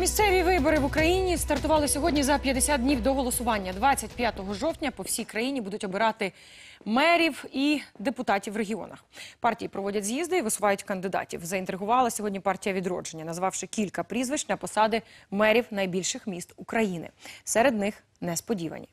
Місцеві вибори в Україні стартували сьогодні за 50 днів до голосування. 25 жовтня по всій країні будуть обирати мерів і депутатів в регіонах. Партії проводять з'їзди і висувають кандидатів. Заінтригувала сьогодні партія відродження, назвавши кілька прізвищ на посади мерів найбільших міст України. Серед них несподівані.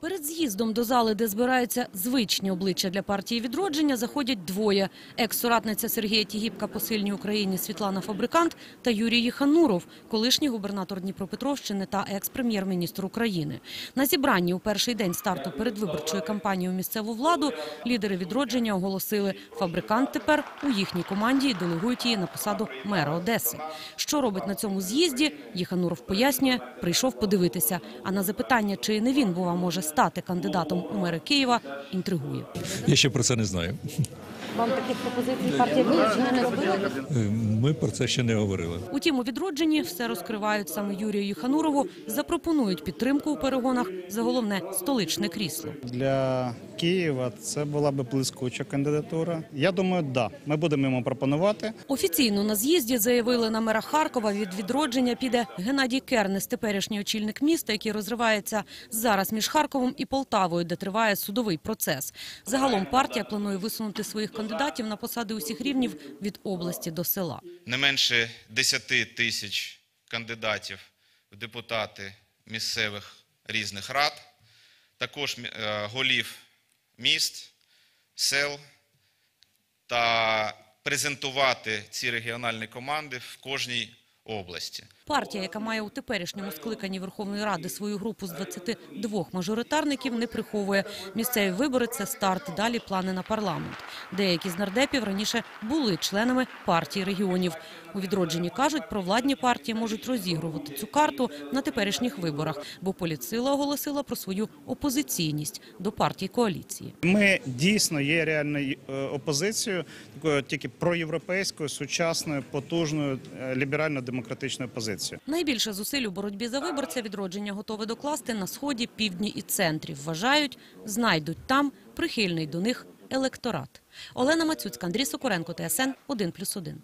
Перед з'їздом до зали, де збираються звичні обличчя для партії відродження, заходять двоє: екс-соратниця Сергія Тігіпка по сильній Україні Світлана Фабрикант та Юрій Єхануров, колишній губернатор Дніпропетровщини та екс-прем'єр-міністр України. На зібранні у перший день старту передвиборчої кампанії у місцеву владу лідери відродження оголосили, фабрикант тепер у їхній команді і делегують її на посаду мера Одеси. Що робить на цьому з'їзді? Єхануров пояснює, прийшов подивитися. А на запитання, чи не він бува може стати кандидатом у мери Києва, інтригує. Я ще про це не знаю. Вам таких пропозицій партія відродження не робила? Е, Ми про це ще не говорили. Утім, у відродженні все розкривають саме Юрію Юханурову. запропонують підтримку у перегонах за головне столичне крісло. Для Києва це була би блискуча кандидатура. Я думаю, да, ми будемо йому пропонувати. Офіційно на з'їзді заявили на мера Харкова від відродження піде Геннадій Кернес, теперішній очільник міста, який розривається зараз між Харковом і Полтавою, де триває судовий процес. Загалом партія планує висунути своїх кандидатів на посади усіх рівнів від області до села. не менше 10 тисяч кандидатів в депутати місцевих різних рад, також е, голів міст, сел та презентувати ці регіональні команди в кожній області. Партія, яка має у теперішньому скликанні Верховної Ради свою групу з 22 мажоритарників, не приховує. Місцеві вибори – це старт, далі плани на парламент. Деякі з нардепів раніше були членами партії регіонів. У відродженні кажуть, провладні партії можуть розігрувати цю карту на теперішніх виборах, бо політсила оголосила про свою опозиційність до партій коаліції. Ми дійсно є реальною е, опозицією, такою тільки проєвропейською, сучасною, потужною, е, ліберально-демократичною. Найбільше зусиль у боротьбі за виборця відродження готове докласти на сході, півдні і центрі. Вважають, знайдуть там прихильний до них електорат. Олена Мацюцька, Андрій Сокуренко, ТСН 1+,1.